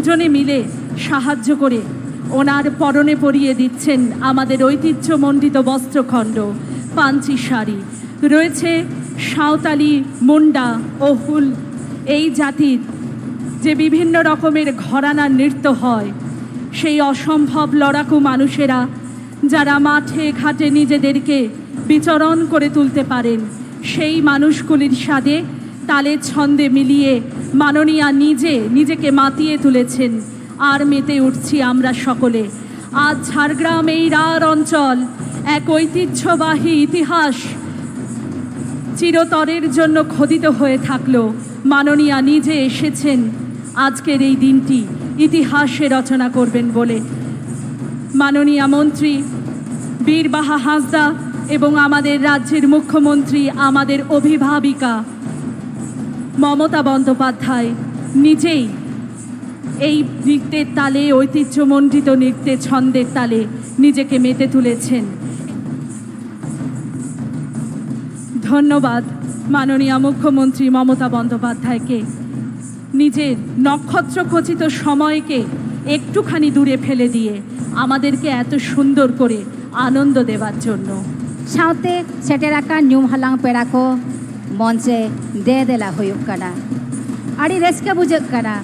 দুজনে মিলে সাহায্য করে ওনার পরনে পরিয়ে দিচ্ছেন আমাদের ঐতিহ্যমণ্ডিত বস্ত্রখণ্ড, পাঞ্চি শাড়ি। রয়েছে সাঁওতালি মুন্ডা ও হুল। এই জাতির যে বিভিন্ন রকমের ঘরানা নৃত্য হয়, সেই অসম্ভব লড়াকু মানুষেরা যারা মাঠে ঘাটে নিজেদেরকে বিচরণ করে তুলতে পারেন, সেই মানুষগুলির সাথে তালে ছন্দে মিলিয়ে মাননীয়া নিজে, নিজেকে মাতিয়ে তুলেছেন। আর মেতে উঠছি আমরা সকলে। আজ ঝাড়গ্রাম এই রার অঞ্চল, এক ঐতিহ্যবাহী ইতিহাস চিরতরের জন্য খোদিত হয়ে থাকল। মাননীয়া নিজে এসেছেন। আজকের এই দিনটি ইতিহাসে রচনা করবেন বলে। মাননীয়া মন্ত্রী বীরবাহা হাঁসদা এবং আমাদের রাজ্যের মুখ্যমন্ত্রী, আমাদের অভিভাবিকা মমতা বন্দ্যোপাধ্যায় নিজেই এই নৃত্যের তালে, ঐতিহ্যমণ্ডিত নৃত্যের ছন্দের তালে নিজেকে মেতে তুলেছেন। ধন্যবাদ মাননীয় মুখ্যমন্ত্রী মমতা বন্দ্যোপাধ্যায়কে। নিজের নক্ষত্রখচিত সময়কে একটুখানি দূরে ফেলে দিয়ে আমাদেরকে এত সুন্দর করে আনন্দ দেওয়ার জন্য। সাথে সেটেরাকা নিউম হালাং পেড়াকো। ᱢᱚᱱᱥᱮ ᱫᱮ ᱫᱮᱞᱟ ᱦᱩᱭᱩᱜ ᱠᱟᱱᱟ ᱟᱹᱰᱤ ᱨᱟᱹᱥᱠᱟᱹ ᱵᱩᱡᱷᱟᱹᱜ ᱠᱟᱱᱟ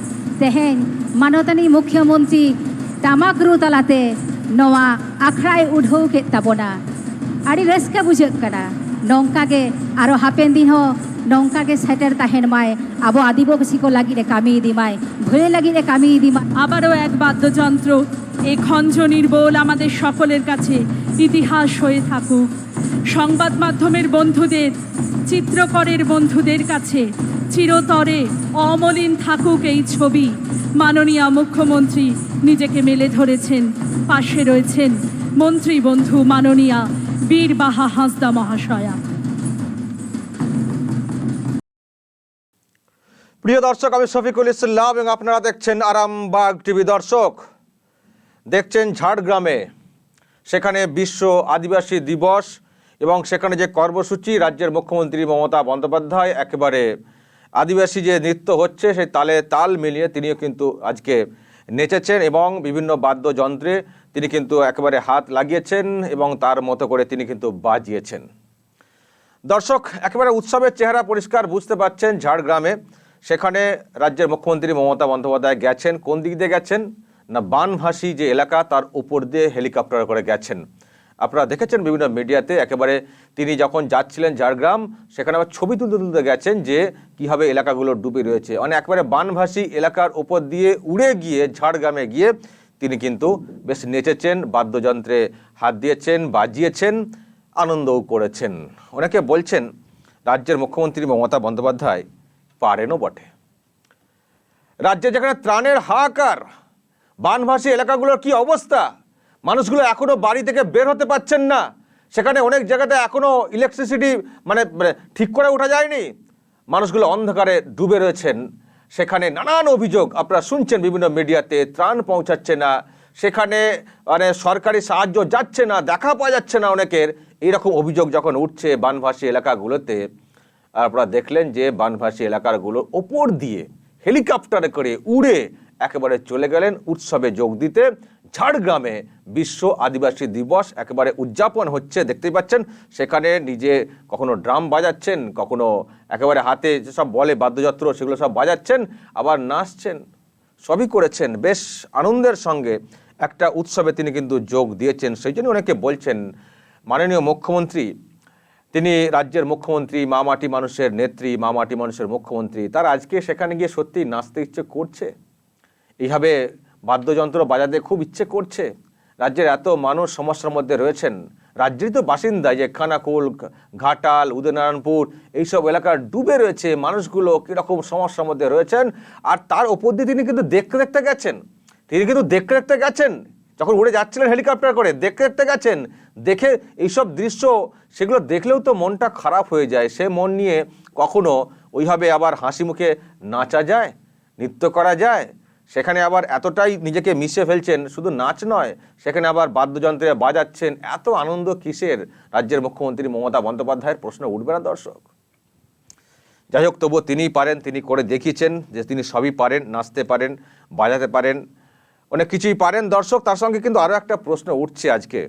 ᱛᱮᱦᱮᱧ ᱢᱟᱱᱚᱛᱟᱱᱤ ᱢᱩᱠᱷᱭᱚᱢᱚᱱᱛᱨᱤ ᱴᱟᱢᱟᱠ ᱨᱩ ᱛᱟᱞᱟᱛᱮ ᱱᱚᱣᱟ ᱟᱠᱷᱲᱟᱭ ᱩᱰᱷᱟᱹᱣ ᱠᱮᱫ ᱛᱟᱵᱚᱱᱟ ᱟᱹᱰᱤ ᱨᱟᱹᱥᱠᱟᱹ ᱵᱩᱡᱷᱟᱹᱜ ᱠᱟᱱᱟ ᱱᱚᱝᱠᱟ ᱜᱮ ᱟᱨᱚ ᱦᱟᱯᱮᱱ ᱫᱤᱱ ᱦᱚᱸ ᱱᱚᱝᱠᱟ ᱜᱮ ᱥᱮᱴᱮᱨ ᱛᱟᱦᱮᱱ ᱢᱟᱭ ᱟᱵᱚ আদিবাসী ᱠᱚ ᱞᱟᱹᱜᱤᱫ ᱮ ᱠᱟᱹᱢᱤ ᱤᱫᱤ ᱢᱟᱭ ভুলে লাগি রে কামি দিমা আবারও এক বাদ্যযন্ত্র এই খঞ্জনির বোল আমাদের সকলের কাছে ইতিহাস হয়ে থাকুক সংবাদ মাধ্যমের বন্ধুদের চিত্রকরের বন্ধুদের কাছে চিরতরে অমলিন থাকুক এই ছবি। মাননীয় মুখ্যমন্ত্রী নিজেকে মেলে ধরেছেন, পাশে রয়েছেন মন্ত্রী বন্ধু মাননীয়া বীরবাহা হাঁসদা মহাশয়া। প্রিয় দর্শক, আমি শফিকুল ইসলাম এবং আপনারা দেখছেন আরামবাগ টিভি দর্শক। দেখছেন ঝাড়গ্রামে, সেখানে বিশ্ব আদিবাসী দিবস এবং সেখানে যে কর্মসূচি, রাজ্যের মুখ্যমন্ত্রী মমতা বন্দ্যোপাধ্যায় একেবারে আদিবাসী যে নৃত্য হচ্ছে, সেই তালে তাল মিলিয়ে তিনিও কিন্তু আজকে নেচেছেন এবং বিভিন্ন বাদ্যযন্ত্রে তিনি কিন্তু একেবারে হাত লাগিয়েছেন এবং তার মতো করে তিনি কিন্তু বাজিয়েছেন। দর্শক, একেবারে উৎসবের চেহারা পরিষ্কার বুঝতে পারছেন ঝাড়গ্রামে। সেখানে রাজ্যের মুখ্যমন্ত্রী মমতা বন্দ্যোপাধ্যায় গেছেন। কোন দিক দিয়ে গেছেন? না, বানভাসী যে এলাকা, তার উপর দিয়ে হেলিকপ্টার করে গেছেন। আপনারা দেখেছেন বিভিন্ন মিডিয়াতে একেবারে তিনি যখন যাচ্ছিলেন ঝাড়গ্রাম, সেখানে আবার ছবি তুলতে তুলতে গেছেন যে কীভাবে এলাকাগুলো ডুবে রয়েছে। মানে একেবারে বানভাসী এলাকার উপর দিয়ে উড়ে গিয়ে ঝাড়গ্রামে গিয়ে তিনি কিন্তু বেশ নেচেছেন, বাদ্যযন্ত্রে হাত দিয়েছেন, বাজিয়েছেন, আনন্দও করেছেন। অনেকে বলছেন, রাজ্যের মুখ্যমন্ত্রী মমতা বন্দ্যোপাধ্যায় পারেনও বটে। রাজ্যে যেখানে ত্রাণের হাহাকার, বানভাসী এলাকাগুলোর কি অবস্থা? মানুষগুলো এখনও বাড়ি থেকে বের হতে পারছেন না। সেখানে অনেক জায়গাতে এখনও ইলেকট্রিসিটি মানে মানে ঠিক করে ওঠা যায়নি। মানুষগুলো অন্ধকারে ডুবে রয়েছেন। সেখানে নানান অভিযোগ। আপনারা শুনছেন বিভিন্ন মিডিয়াতে, ত্রাণ পৌঁছাচ্ছে না। সেখানে মানে সরকারি সাহায্য যাচ্ছে না, দেখা পাওয়া যাচ্ছে না অনেকের। এইরকম অভিযোগ যখন উঠছে বানভাসী এলাকাগুলোতে, আপনারা দেখলেন যে বানভাসী এলাকাগুলোর ওপর দিয়ে হেলিকপ্টারে করে উড়ে একেবারে চলে গেলেন। উৎসবে যোগ দিতে ঝাড়গ্রামে বিশ্ব আদিবাসী দিবস একেবারে উদযাপন হচ্ছে, দেখতেই পাচ্ছেন? সেখানে নিজে কখনো ড্রাম বাজাচ্ছেন, কখনো একেবারে হাতে যেসব বলে বাদ্যযন্ত্র, সেগুলো সব বাজাচ্ছেন, আবার নাচছেন, সবই করেছেন। বেশ আনন্দের সঙ্গে একটা উৎসবে তিনি কিন্তু যোগ দিয়েছেন, সেই জন্য অনেকে বলছেন, মাননীয় মুখ্যমন্ত্রী, তিনি রাজ্যের মুখ্যমন্ত্রী মামাটি মানুষের নেত্রী মামাটি মানুষের মুখ্যমন্ত্রী, তার আজকে সেখানে গিয়ে সত্যি নাচতে ইচ্ছে করছে? এইভাবে বাদ্যযন্ত্র বাজাতে খুব ইচ্ছে করছে। রাজ্যের এত মানুষ সমস্যার মধ্যে রয়েছেন। রাজ্যেরই তো বাসিন্দা যে খানাকুল, ঘাটাল, উদয়নারায়ণপুর, এইসব এলাকার ডুবে রয়েছে মানুষগুলো, কীরকম সমস্যার মধ্যে রয়েছেন। আর তার ওপর দিয়ে তিনি কিন্তু দেখতে দেখতে গেছেন। তিনি কিন্তু দেখতে দেখতে গেছেন। যখন উড়ে যাচ্ছিলেন হেলিকপ্টার করে, দেখতে দেখতে গেছেন। দেখে এইসব দৃশ্য, সেগুলো দেখলেও তো মনটা খারাপ হয়ে যায়। সে মন নিয়ে কখনো ওইভাবে আবার হাসি মুখে নাচা যায়, নৃত্য করা যায় সেখানে আবার এতটাই নিজেকে মিশে ফেলছেন, শুধু নাচ নয়, সেখানে আবার বাদ্যযন্ত্রে বাজাচ্ছেন, এত আনন্দ কিসের? রাজ্যের মুখ্যমন্ত্রী মমতা বন্দ্যোপাধ্যায়ের প্রশ্ন উঠবে না দর্শক। যাই হোক, তবুও তিনিই পারেন, তিনি করে দেখিয়েছেন যে তিনি সবই পারেন, নাচতে পারেন, বাজাতে পারেন, অনেক কিছুই পারেন। দর্শক, তার সঙ্গে কিন্তু আরও একটা প্রশ্ন উঠছে আজকে।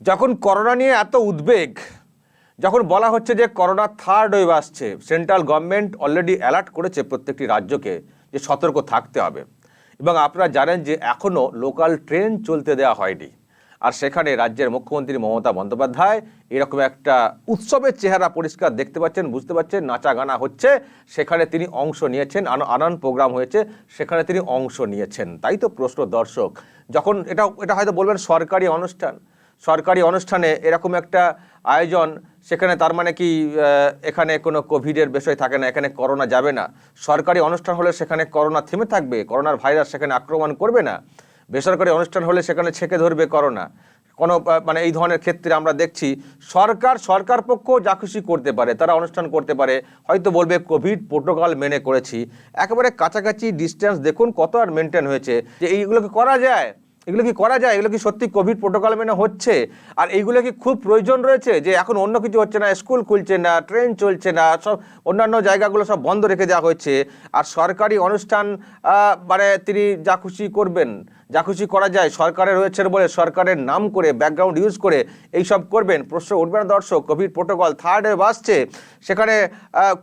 যখন করোনা নিয়ে এত উদ্বেগ, যখন বলা হচ্ছে যে করোনা থার্ড ওয়েভ আসছে সেন্ট্রাল গভর্নমেন্ট অলরেডি অ্যালার্ট করেছে প্রত্যেকটি রাজ্যকে। যে সতর্ক থাকতে হবে। এবং আপনারা জানেন যে এখনও লোকাল ট্রেন চলতে দেওয়া হয়নি। আর সেখানে রাজ্যের মুখ্যমন্ত্রী মমতা বন্দ্যোপাধ্যায় এরকম একটা উৎসবের চেহারা পরিষ্কার দেখতে পাচ্ছেন, বুঝতে পারছেন নাচা গানা হচ্ছে। সেখানে তিনি অংশ নিয়েছেন, আন- আনান প্রোগ্রাম হয়েছে, সেখানে তিনি অংশ নিয়েছেন। তাই তো প্রশ্ন দর্শক, যখন এটা এটা হয়তো বলবেন সরকারি অনুষ্ঠান। সরকারি অনুষ্ঠানে এরকম একটা আয়োজন, সেখানে তার মানে কি এখানে কোনো কোভিডের বিষয় থাকে না, এখানে করোনা যাবে না। সরকারি অনুষ্ঠান হলে সেখানে করোনা থেমে থাকবে, করোনার ভাইরাস সেখানে আক্রমণ করবে না। বেসরকারি অনুষ্ঠান হলে সেখানে ছেঁকে ধরবে করোনা। কোনো মানে এই ধরনের ক্ষেত্রে আমরা দেখছি, সরকার সরকার পক্ষ যা খুশি করতে পারে, তারা অনুষ্ঠান করতে পারে। হয়তো বলবে কোভিড প্রোটোকল মেনে করেছি। একেবারে কাছাকাছি ডিস্টেন্স দেখুন কত আর মেনটেন হয়েছে, যে এইগুলোকে করা যায়। এগুলো কি করা যায়? এগুলো কি সত্যি কোভিড প্রোটোকল মেনে হচ্ছে? আর এইগুলো কি খুব প্রয়োজন রয়েছে? যে এখন অন্য কিছু হচ্ছে না স্কুল খুলছে না ট্রেন চলছে না, সব অন্যান্য জায়গাগুলো সব বন্ধ রেখে দেওয়া হয়েছে। আর সরকারি অনুষ্ঠান মানে তিনি যা খুশি করবেন যা খুশি করা যায় সরকারে রয়েছে বলে সরকারের নাম করে ব্যাকগ্রাউন্ড ইউজ করে এইসব করবেন। প্রশ্ন উঠবে না দর্শক কোভিড প্রোটোকল থার্ড ওয়েভ আসছে। সেখানে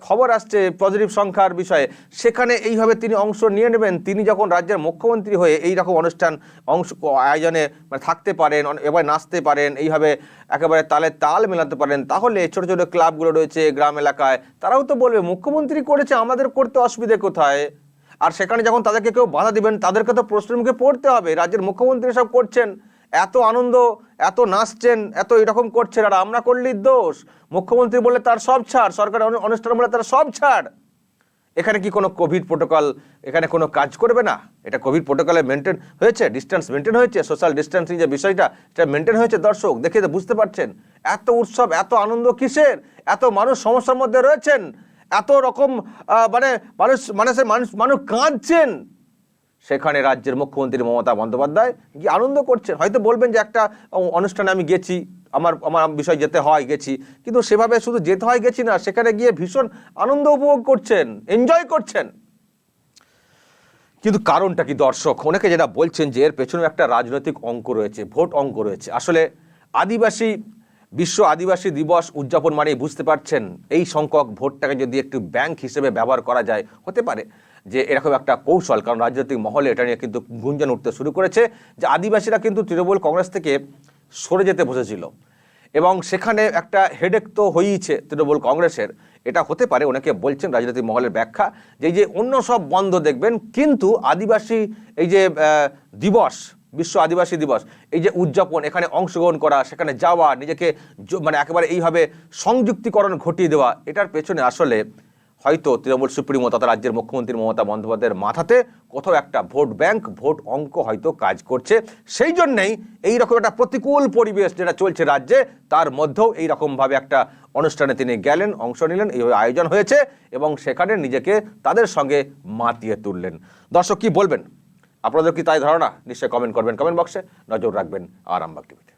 খবর আসছে পজিটিভ সংখ্যার বিষয়ে। সেখানে এইভাবে তিনি অংশ নিয়ে নেবেন। তিনি যখন রাজ্যের মুখ্যমন্ত্রী হয়ে এই রকম অনুষ্ঠান অংশ, আয়োজনে মানে থাকতে পারেন এবার নাচতে পারেন, এইভাবে একেবারে তালে তাল মেলাতে পারেন, তাহলে ছোটো ছোটো ক্লাবগুলো রয়েছে গ্রাম এলাকায়, তারাও তো বলবে, মুখ্যমন্ত্রী করেছে, আমাদের করতে অসুবিধে কোথায়? আর সেখানে যখন তাদেরকে কেউ বাধা দিবেন, তাদেরকে তো প্রশ্নের মুখে পড়তে হবে। রাজ্যের মুখ্যমন্ত্রী সব করছেন, এত আনন্দ, এত নাচছেন, এত এরকম করছেন, আর আমরা করলেই দোষ। মুখ্যমন্ত্রী বলে তার সব ছাড় সরকার অনুষ্ঠান বলে তার সব ছাড়। এখানে কি কোনো কোভিড প্রোটোকল, এখানে কোনো কাজ করবে না? এটা কোভিড প্রোটোকলে মেনটেন হয়েছে, ডিস্টেন্স মেনটেন হয়েছে, সোশ্যাল ডিস্টেন্সিং যে বিষয়টা, সেটা মেনটেন হয়েছে দর্শক, দেখে বুঝতে পারছেন। এত উৎসব, এত আনন্দ কিসের? এত মানুষ সমস্যার মধ্যে রয়েছেন। এত রকম মানে মানুষ, মানুষের মানুষ মানুষ কাঁদছেন। সেখানে রাজ্যের মুখ্যমন্ত্রী মমতা বন্দ্যোপাধ্যায় গিয়ে আনন্দ করছেন? হয়তো বলবেন যে একটা অনুষ্ঠানে আমি গেছি, আমার আমার বিষয় যেতে হয়, গেছি। কিন্তু সেভাবে শুধু যেতে হয়, গেছি না, সেখানে গিয়ে ভীষণ আনন্দ উপভোগ করছেন এনজয় করছেন। কিন্তু কারণটা কি দর্শক? অনেকে যেটা বলছেন যে এর পেছনে একটা রাজনৈতিক অঙ্ক রয়েছে, ভোট অঙ্ক রয়েছে। আসলে আদিবাসী বিশ্ব আদিবাসী দিবস উদযাপন মানেই বুঝতে পারছেন, এই সংখ্যক ভোটটাকে যদি একটু ব্যাংক হিসেবে ব্যবহার করা যায়, হতে পারে যে এরকম একটা কৌশল, কারণ রাজনৈতিক মহলে এটা নিয়ে কিন্তু গুঞ্জন উঠতে শুরু করেছে যে আদিবাসীরা কিন্তু তৃণমূল কংগ্রেস থেকে সরে যেতে বসেছিল। এবং সেখানে একটা হেডেক তো হয়েইছে তৃণমূল কংগ্রেসের। এটা হতে পারে, অনেকে বলছেন রাজনৈতিক মহলের ব্যাখ্যা, যে যে অন্য সব বন্ধ দেখবেন, কিন্তু আদিবাসী এই যে দিবস বিশ্ব আদিবাসী দিবস, এই যে উদযাপন, এখানে অংশগ্রহণ করা, সেখানে যাওয়া, নিজেকে মানে একেবারে এইভাবে সংযুক্তিকরণ ঘটিয়ে দেওয়া, এটার পেছনে আসলে হয়তো তৃণমূল সুপ্রিমো তথা রাজ্যের মুখ্যমন্ত্রী মমতা বন্দ্যোপাধ্যায়ের মাথাতে কোথাও একটা ভোট ব্যাংক, ভোট অঙ্ক হয়তো কাজ করছে। সেই জন্যেই এই রকম একটা প্রতিকূল পরিবেশ যেটা চলছে রাজ্যে, তার মধ্যেও এই রকমভাবে একটা অনুষ্ঠানে তিনি গেলেন, অংশ নিলেন, এইভাবে আয়োজন হয়েছে এবং সেখানে নিজেকে তাদের সঙ্গে মাতিয়ে তুললেন। দর্শক কি বলবেন? আপনাদের কি তাই ধারণা? নিশ্চয়ই কমেন্ট করবেন কমেন্ট বক্সে নজর রাখবেন আরামবাগ টিভিতে।